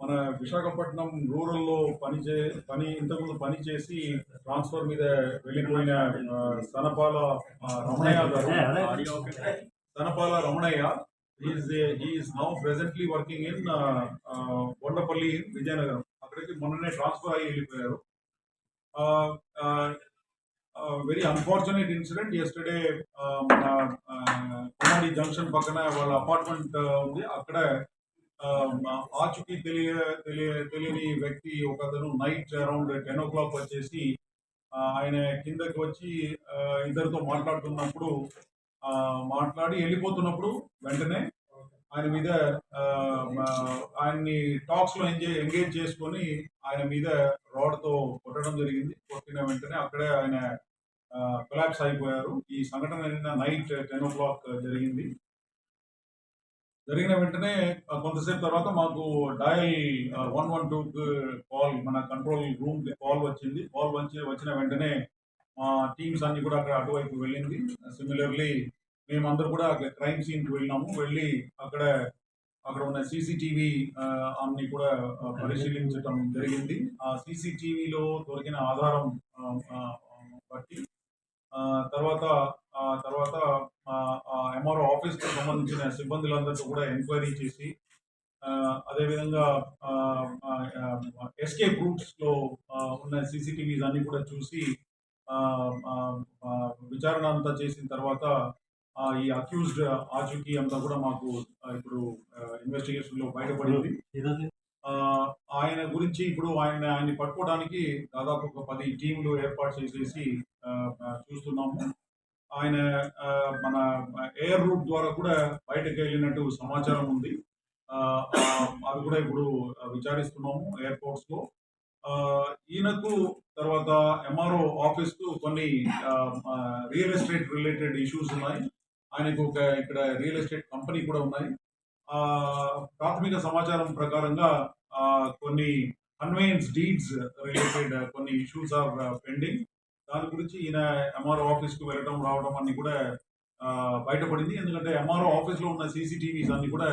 మన విశాఖపట్నం రూరల్లో పని చే పని ఇంతకుముందు పని చేసి ట్రాన్స్ఫర్ మీద వెళ్ళిపోయిన సనపాల రమణయ్య గారు Sanapala Ramanayya is now presently working in Kondapalli Vizianagaram. అక్కడికి మొన్ననే ట్రాన్స్ఫర్ అయ్యి వెళ్ళిపోయారు. వెరీ అన్ఫార్చునేట్ ఇన్సిడెంట్ ఎస్టర్డే మన కొమాడి జంక్షన్ పక్కన వాళ్ళ అపార్ట్మెంట్ ఉంది. అక్కడ ఆ, తెలియ తెలియ తెలియని వ్యక్తి ఒకతను night around ten o'clock వచ్చేసి ఆయన కిందకి వచ్చి ఇద్దరితో మాట్లాడుతున్నప్పుడు ఆ, మాట్లాడి వెళ్ళిపోతున్నప్పుడు వెంటనే ఆయన మీద ఆ, ఆయన్ని టాక్స్లో ఎంజాయ్ ఎంగేజ్ చేసుకొని ఆయన మీద రాడ్తో కొట్టడం జరిగింది. కొట్టిన వెంటనే అక్కడే ఆయన కొలాప్స్ అయిపోయారు. ఈ సంఘటన నిన్న నైట్ టెన్ ఓ క్లాక్ జరిగింది. జరిగిన వెంటనే కొంతసేపు తర్వాత మాకు dial one one two call మన కంట్రోల్ రూమ్ కాల్ వచ్చింది. కాల్ వచ్చి వచ్చిన వెంటనే మా టీమ్స్ అన్ని కూడా అక్కడ అటువైపు వెళ్ళింది. సిమిలర్లీ మేమందరూ కూడా అక్కడ క్రైమ్ సీన్కి వెళ్ళినాము. వెళ్ళి అక్కడ అక్కడ ఉన్న సీసీటీవీ అన్ని కూడా పరిశీలించడం జరిగింది. ఆ సీసీటీవీలో దొరికిన ఆధారం బట్టి తర్వాత ఆ తర్వాత ఎంఆర్ఓ ఆఫీస్కి సంబంధించిన సిబ్బందులందరితో కూడా ఎంక్వైరీ చేసి అదేవిధంగా ఎస్కే గ్రూప్స్లో ఉన్న సీసీటీవీస్ అన్నీ కూడా చూసి విచారణ అంతా చేసిన తర్వాత ఈ అక్యూజ్డ్ ఆచూకీ అంతా కూడా మాకు ఇప్పుడు ఇన్వెస్టిగేషన్లో బయటపడింది ఆ, ఆయన గురించి ఇప్పుడు ఆయన ఆయన్ని పట్టుకోవడానికి దాదాపు ఒక పది టీంలు ఏర్పాటు చేసేసి చూస్తున్నాము. ఆయన మన ఎయిర్ రూట్ ద్వారా కూడా బయటకు వెళ్ళినట్టు సమాచారం ఉంది. అది కూడా ఇప్పుడు విచారిస్తున్నాము ఎయిర్పోర్ట్స్లో ఈయనకు తర్వాత ఎంఆర్ఓ ఆఫీస్కు కొన్ని రియల్ ఎస్టేట్ రిలేటెడ్ ఇష్యూస్ ఉన్నాయి. ఆయనకు ఒక ఇక్కడ రియల్ ఎస్టేట్ కంపెనీ కూడా ఉన్నాయి. ప్రాథమిక సమాచారం ప్రకారంగా కొన్ని కన్వేయన్స్ డీడ్స్ రిలేటెడ్ కొన్ని ఇష్యూస్ ఆర్ పెండింగ్ దాని గురించి ఈయన ఎంఆర్ఓ ఆఫీస్కు వెళ్ళడం రావడం అన్ని కూడా బయటపడింది. ఎందుకంటే ఎంఆర్ఓ ఆఫీస్లో ఉన్న సీసీటీవీస్ అన్ని కూడా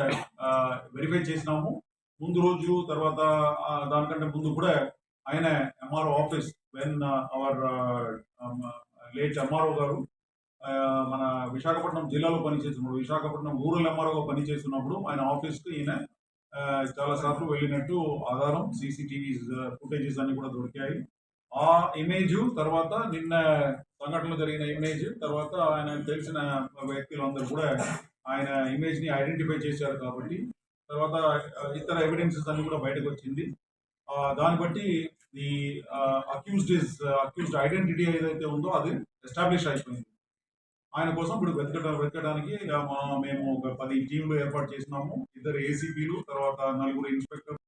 వెరిఫై చేసినాము. ముందు రోజు తర్వాత దానికంటే ముందు కూడా ఆయన MRO office when our late MRO గారు మన విశాఖపట్నం జిల్లాలో పనిచేస్తున్నప్పుడు విశాఖపట్నం ఊరు ఎంఆర్ఓగా పనిచేస్తున్నప్పుడు ఆయన ఆఫీస్కి ఈయన ఆ, చాలా సార్లు వెళ్ళినట్టు ఆధారం సీసీటీవీ ఫుటేజెస్ అన్ని కూడా దొరికాయి. ఆ ఇమేజ్ తర్వాత నిన్న సంఘటనలో జరిగిన ఇమేజ్ తర్వాత ఆయన తెలిసిన వ్యక్తులందరూ కూడా ఆయన ఇమేజ్ని ఐడెంటిఫై చేశారు కాబట్టి తర్వాత ఇతర ఎవిడెన్సెస్ అన్ని కూడా బయటకు వచ్చింది దాన్ని బట్టి ఈ అక్యూజ్డ్ ఇస్ అక్యూజ్డ్ ఐడెంటిటీ ఏదైతే ఉందో అది ఎస్టాబ్లిష్ అయిపోయింది. ఆయన కోసం ఇప్పుడు వెతకడం వెతకడానికి మేము ఒక పది టీంలు ఏర్పాటు చేసినాము. ఇద్దరు ఏసీపీలు తర్వాత నలుగురు ఇన్స్పెక్టర్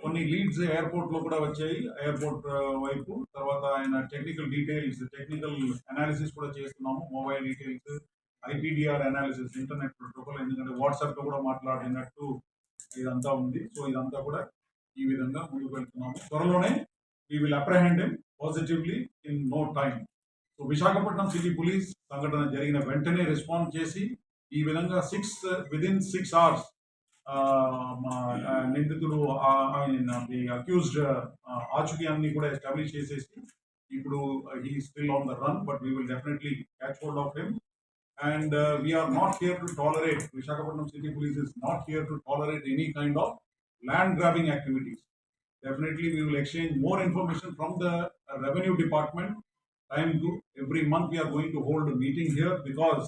కొన్ని లీడ్స్ ఎయిర్పోర్ట్లో కూడా వచ్చాయి ఎయిర్పోర్ట్ వైపు. తర్వాత ఆయన టెక్నికల్ డీటెయిల్స్ టెక్నికల్ అనాలిసిస్ కూడా చేస్తున్నాము mobile details IPDR analysis internet protocol ఎందుకంటే వాట్సాప్లో కూడా మాట్లాడినట్టు ఇదంతా ఉంది. సో ఇదంతా కూడా ఈ విధంగా ముందుకు వెళ్తున్నాము. త్వరలోనే we will apprehend positively in no time so Visakhapatnam city police సంఘటన జరిగిన వెంటనే రెస్పాండ్ చేసి ఈ విధంగా సిక్స్ విదిన్ సిక్స్ అవర్స్ నిందితుడు అక్యూజ్డ్ ఆచూకీ అన్ని కూడా ఎస్టాబ్లిష్ చేసేసి ఇప్పుడు he still on the run but we will definitely catch hold of him and we are not here to tolerate Visakhapatnam city police is not here to tolerate any kind of land grabbing activities definitely we will exchange more information from the revenue department. Time to every month we are going to hold a meeting here because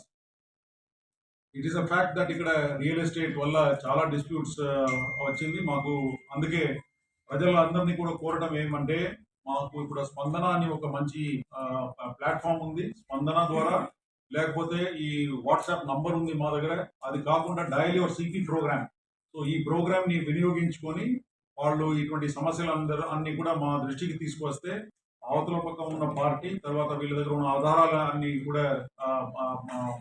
it is a fact that ఇక్కడ real estate వల్ల చాలా disputes uh, వచ్చింది. మాకు అందుకే ప్రజలందరినీ కూడా కోరడం ఏమంటే మాకు ఇప్పుడు స్పందన అని ఒక మంచి ప్లాట్ఫామ్ ఉంది. స్పందన ద్వారా లేకపోతే ఈ వాట్సాప్ నంబర్ ఉంది మా దగ్గర. అది కాకుండా dial your CP program. So ఈ ప్రోగ్రామ్ని వినియోగించుకొని వాళ్ళు ఇటువంటి సమస్యలు అందరూ అన్ని కూడా మా దృష్టికి తీసుకొస్తే అవతల పక్క ఉన్న పార్టీ తర్వాత వీళ్ళ దగ్గర ఉన్న ఆధారాలు అన్ని కూడా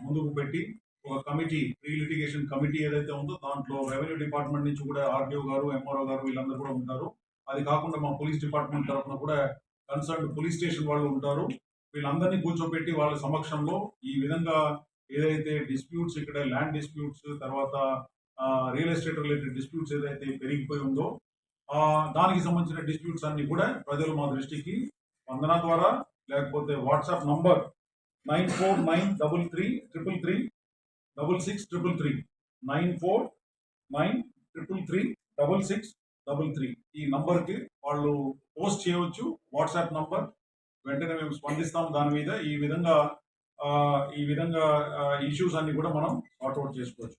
ముందుకు పెట్టి ఒక కమిటీ ప్రీ లిటిగేషన్ కమిటీ ఏదైతే ఉందో దాంట్లో రెవెన్యూ డిపార్ట్మెంట్ నుంచి కూడా ఆర్డీఓ గారు ఎంఆర్ఓ గారు వీళ్ళందరూ కూడా ఉంటారు. అది కాకుండా మా పోలీస్ డిపార్ట్మెంట్ తరఫున కూడా కన్సర్న్ పోలీస్ స్టేషన్ వాళ్ళు ఉంటారు. వీళ్ళందరినీ కూర్చోబెట్టి వాళ్ళ సమక్షంలో ఈ విధంగా ఏదైతే డిస్ప్యూట్స్ ఇక్కడ ల్యాండ్ డిస్ప్యూట్స్ తర్వాత రియల్ ఎస్టేట్ రిలేటెడ్ డిస్ప్యూట్స్ ఏదైతే పెరిగిపోయి ఉందో దానికి సంబంధించిన డిస్ప్యూట్స్ అన్ని కూడా ప్రజలు మా దృష్టికి స్పందన ద్వారా లేకపోతే WhatsApp number nine four nine double three triple three double six triple three. Nine four nine triple three double six double three. ఈ నంబర్కి వాళ్ళు పోస్ట్ చేయవచ్చు వాట్సాప్ నంబర్. వెంటనే మేము స్పందిస్తాం దాని మీద. ఈ విధంగా ఈ విధంగా ఇష్యూస్ అన్ని కూడా మనం సార్ట్అవుట్ చేసుకోవచ్చు.